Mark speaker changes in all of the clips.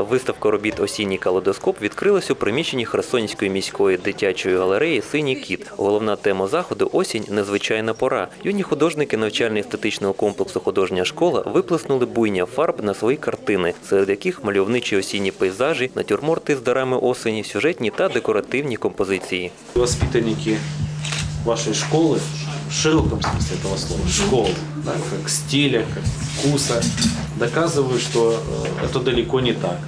Speaker 1: Виставка робіт Осінній калейдоскоп відкрилась у приміщенні Херсонської міської дитячої галереї Синій кіт. Головна тема заходу осінь незвичайна пора. Юні художники навчально-естетичного комплексу Художня школа виплеснули буйня фарб на свої картини, серед яких мальовничі осінні пейзажі, натюрморти з дарами осені, сюжетні та декоративні композиції.
Speaker 2: воспитанники вашей школы, в широком смысле этого слова, школы, да, как стиля, как вкуса, доказывают, что э, это далеко не так.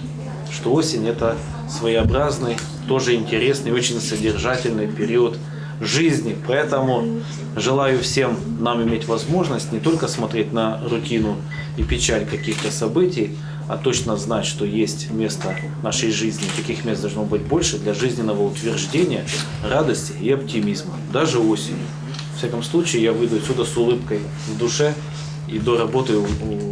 Speaker 2: Что осень это своеобразный, тоже интересный, очень содержательный период жизни. Поэтому желаю всем нам иметь возможность не только смотреть на рутину и печаль каких-то событий, а точно знать, что есть место нашей жизни, таких мест должно быть больше для жизненного утверждения, радости и оптимизма, даже осенью. В всяком случае, я выйду отсюда с улыбкой в душе и до работы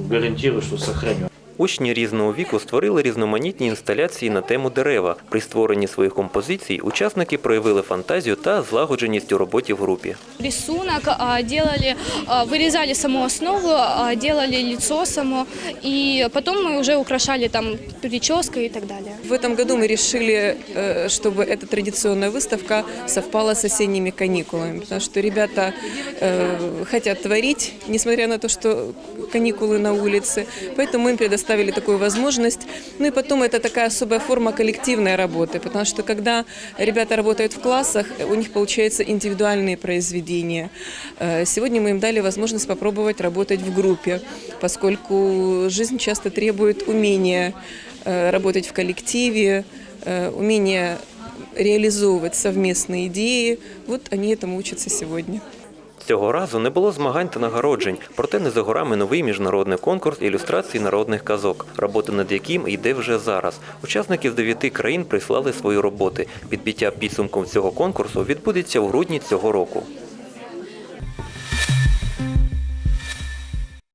Speaker 2: гарантирую, что сохраню.
Speaker 1: Учні різного віку створили різноманітні інсталяції на тему дерева. При створенні своїх композицій учасники проявили фантазію та злагодженість у роботі в групі.
Speaker 3: рисунок, а, делали, а, вырезали саму основу, а, делали лицо само, и потом мы уже украшали там прической и так далее.
Speaker 4: В этом году мы решили, э, чтобы эта традиционная выставка совпала с осенними каникулами, потому что ребята э, хотят творить, несмотря на то, что каникулы на улице. Поэтому мы им предоставили такую возможность. Ну и потом это такая особая форма коллективной работы, потому что когда ребята работают в классах, у них получаются индивидуальные произведения. Э, Сегодня мы им дали возможность попробовать работать в группе, поскольку жизнь часто требует умения э, работать в коллективе, э, умения реализовывать совместные идеи. Вот они этому учатся сегодня.
Speaker 1: Цього разу не було змагань та нагороджень, проте не за горами новий міжнародний конкурс ілюстрацій народних казок, робота над яким йде вже зараз. Учасники з дев'яти країн прислали свої роботи. Підбиття підсумком цього конкурсу відбудеться в грудні цього року.